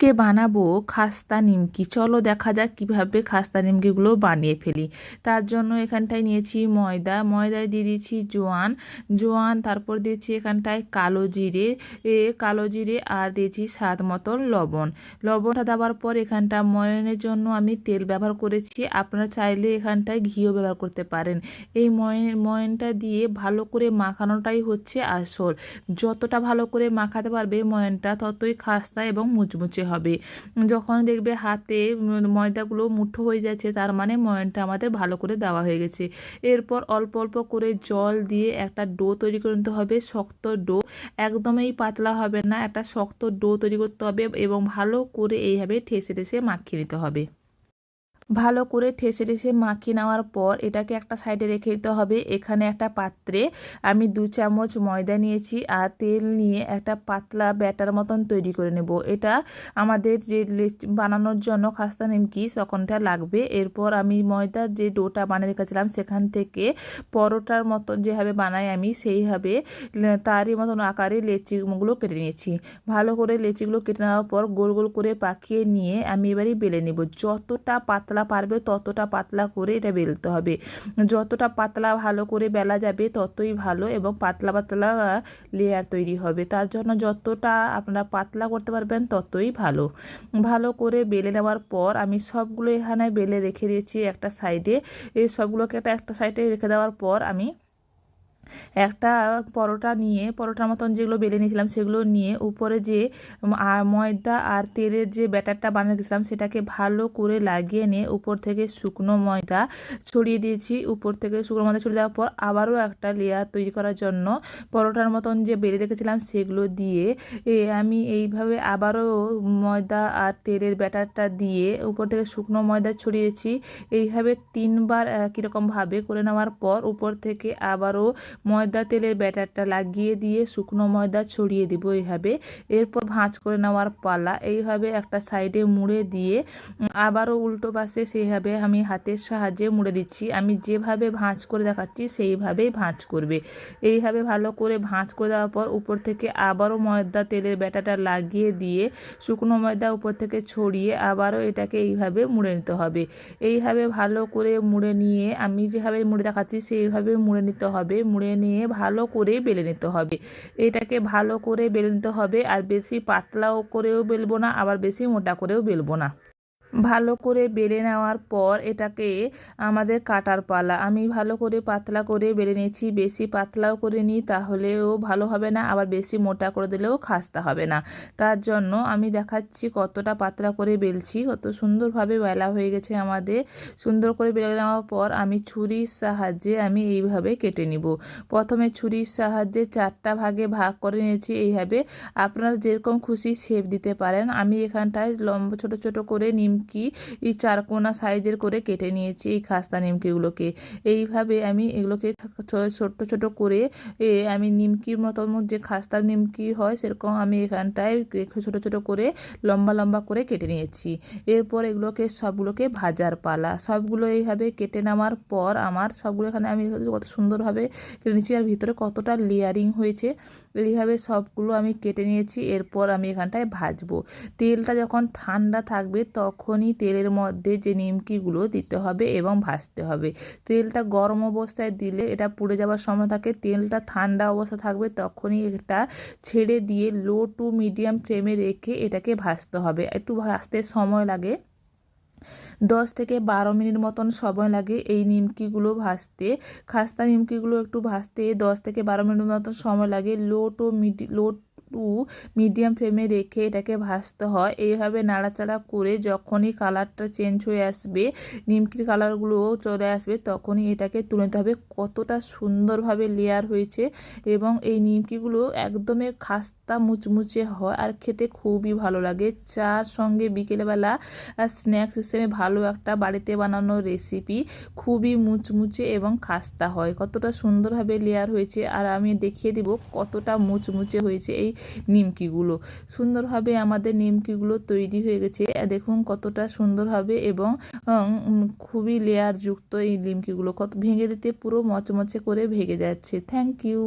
আজকে বানাবো খাস্তা নিমকি। চলো দেখা যাক কীভাবে খাস্তা নিমকিগুলো বানিয়ে ফেলি। তার জন্য এখানটায় নিয়েছি ময়দা। ময়দায় দিয়ে দিয়েছি জোয়ান। জোয়ান, তারপর দিয়েছি এখানটায় কালো জিরে, এ, কালো জিরে আর দিয়েছি স্বাদ মতন লবণ। লবণটা দেওয়ার পর এখানটা ময়নের জন্য আমি তেল ব্যবহার করেছি। আপনারা চাইলে এখানটায় ঘিও ব্যবহার করতে পারেন। এই ময়ন ময়নটা দিয়ে ভালো করে মাখানোটাই হচ্ছে আসল। যতটা ভালো করে মাখাতে পারবে ময়নটা, ততই খাস্তা এবং মুচমুচে হবে। যখন দেখবে হাতে ময়দাগুলো মুঠো হয়ে যাচ্ছে, তার মানে ময়নটা আমাদের ভালো করে দেওয়া হয়ে গেছে। এরপর অল্প অল্প করে জল দিয়ে একটা ডো তৈরি করে নিতে হবে, শক্ত ডো। একদমই পাতলা হবে না, একটা শক্ত ডো তৈরি করতে হবে এবং ভালো করে এইভাবে ঠেসে ঠেসে মাখিয়ে নিতে হবে। ভালো করে ঠেসে ঠেসে মাখিয়ে নেওয়ার পর এটাকে একটা সাইডে রেখে দিতে হবে। এখানে একটা পাত্রে আমি দু চামচ ময়দা নিয়েছি আর তেল নিয়ে একটা পাতলা ব্যাটার মতন তৈরি করে নেব। এটা আমাদের যে বানানোর জন্য খাস্তা নিমকি তখনটা লাগবে। এরপর আমি ময়দার যে ডোটা বানিয়ে রেখেছিলাম সেখান থেকে পরোটার মতন যেভাবে বানাই আমি সেইভাবে তারই মতন আকারে লেচিগুলো কেটে নিয়েছি। ভালো করে লেচিগুলো কেটে নেওয়ার পর গোল গোল করে পাকিয়ে নিয়ে আমি এবারই বেলে নেব। যতটা পাতলা পাতলা পারবে ততটা পাতলা করে এটা বেলতে হবে। যতটা পাতলা ভালো করে বেলা যাবে ততই ভালো এবং পাতলা পাতলা লেয়ার তৈরি হবে। তার জন্য যতটা আপনারা পাতলা করতে পারবেন ততই ভালো। ভালো করে বেলে নেওয়ার পর আমি সবগুলো এখানে বেলে রেখে দিয়েছি একটা সাইডে এই সবগুলোকে একটা একটা সাইডে রেখে দেওয়ার পর আমি একটা পরোটা নিয়ে, পরোটার মতন যেগুলো বেলে নিয়েছিলাম সেগুলো নিয়ে উপরে যে ময়দা আর তেলের যে ব্যাটারটা বানিয়ে দিয়েছিলাম সেটাকে ভালো করে লাগিয়ে নিয়ে উপর থেকে শুকনো ময়দা ছড়িয়ে দিয়েছি। উপর থেকে শুকনো ময়দা ছড়িয়ে দেওয়ার পর আবারও একটা লেয়ার তৈরি করার জন্য পরোটার মতন যে বেলে রেখেছিলাম সেগুলো দিয়ে আমি এইভাবে আবারও ময়দা আর তেলের ব্যাটারটা দিয়ে উপর থেকে শুকনো ময়দা ছড়িয়েছি এইভাবে তিনবার কীরকমভাবে করে নেওয়ার পর উপর থেকে আবারও ময়দা তেলের ব্যাটারটা লাগিয়ে দিয়ে শুকনো ময়দা ছড়িয়ে দিব এইভাবে। এরপর ভাঁজ করে নেওয়ার পালা এইভাবে একটা সাইডে মুড়ে দিয়ে আবারও উল্টো পাশে সেইভাবে আমি হাতের সাহায্যে মুড়ে দিচ্ছি। আমি যেভাবে ভাঁজ করে দেখাচ্ছি সেইভাবেই ভাঁজ করবে। এইভাবে ভালো করে ভাঁজ করে দেওয়ার পর উপর থেকে আবারও ময়দা তেলের ব্যাটাটা লাগিয়ে দিয়ে, শুকনো ময়দা উপর থেকে ছড়িয়ে আবারও এটাকে এইভাবে মুড়ে নিতে হবে। এইভাবে ভালো করে মুড়ে নিয়ে আমি যেভাবে মুড়ে দেখাচ্ছি সেইভাবে মুড়ে নিতে হবে। মুড়ে নিয়ে ভালো করে বেলে নিতে হবে। এটাকে ভালো করে বেলে নিতে হবে আর বেশি পাতলাও করেও বেলবো না, আবার বেশি মোটা করেও বেলবো না। ভালো করে বেলে নেওয়ার পর এটাকে আমাদের কাটার পালা। আমি ভালো করে পাতলা করে বেলে নিয়েছি, বেশি পাতলাও করে নিই তাহলেও ভালো হবে না, আবার বেশি মোটা করে দিলেও খাস্তা হবে না। তার জন্য আমি দেখাচ্ছি কতটা পাতলা করে বেলছি। কত সুন্দরভাবে বেলা হয়ে গেছে আমাদের। সুন্দর করে বেলে নেওয়ার পর আমি ছুরির সাহায্যে আমি এইভাবে কেটে নিব। প্রথমে ছুরির সাহায্যে চারটা ভাগে ভাগ করে নিয়েছি এইভাবে। আপনারা যেরকম খুশি শেপ দিতে পারেন। আমি এখানটায় লম্বা, ছোট ছোট করে নিম নিমকি, এই চারকোনা সাইজের করে কেটে নিয়েছি এই খাস্তা নিমকিগুলোকে। এইভাবে আমি এগুলোকে ছোট্ট ছোট করে আমি নিমকির মতন যে খাস্তা নিমকি হয় সেরকম আমি এখানটায় ছোট ছোট করে লম্বা লম্বা করে কেটে নিয়েছি। এরপর এগুলোকে সবগুলোকে ভাজার পালা। সবগুলো এইভাবে কেটে নেওয়ার পর আমার সবগুলো এখানে আমি কত সুন্দরভাবে কেটে নিয়েছি আর ভিতরে কতটা লেয়ারিং হয়েছে, এইভাবে সবগুলো আমি কেটে নিয়েছি। এরপর আমি এখানটায় ভাজবো। তেলটা যখন ঠান্ডা থাকবে তখন তখনই তেলের মধ্যে যে নিমকিগুলো দিতে হবে এবং ভাজতে হবে। তেলটা গরম অবস্থায় দিলে এটা পুড়ে যাওয়ার সময় থাকে, তেলটা ঠান্ডা অবস্থা থাকবে, তখনই এটা ছেড়ে দিয়ে লো টু মিডিয়াম ফ্লেমে রেখে এটাকে ভাজতে হবে। একটু ভাজতে সময় লাগে। দশ থেকে বারো মিনিট মতন সময় লাগে এই নিমকিগুলো ভাজতে। খাস্তা নিমকিগুলো একটু ভাজতে দশ থেকে বারো মিনিট মতন সময় লাগে। Low to medium, low to medium ফ্লেমে রেখে এটাকে ভাজতে হয়। এইভাবে নাড়াচাড়া করে যখনই কালারটা চেঞ্জ হয়ে আসবে, নিমকির কালারগুলোও চলে আসবে, তখনই এটাকে তুলে নিতে হবে। কতটা সুন্দরভাবে লেয়ার হয়েছে এবং এই নিমকিগুলো একদমই খাস্তা মুচমুচে হয় আর খেতে খুবই ভালো লাগে। চার সঙ্গে বিকেলবেলা স্ন্যাক্স হিসেবে ভালো একটা বাড়িতে বানানো রেসিপি খুবই মুচমুচে এবং খাস্তা হয়। কতটা সুন্দরভাবে লেয়ার হয়েছে আর আমি দেখিয়ে দিব কতটা মুচমুচে হয়েছে। এই নিমকিগুলো। সুন্দরভাবে আমাদের নিমকিগুলো তৈরি হয়ে গেছে। দেখুন কতটা সুন্দরভাবে এবং খুবই লেয়ারযুক্ত এই নিমকিগুলো। কত ভেঙে দিতে পুরো মচমচে করে ভেঙে যাচ্ছে। Thank you.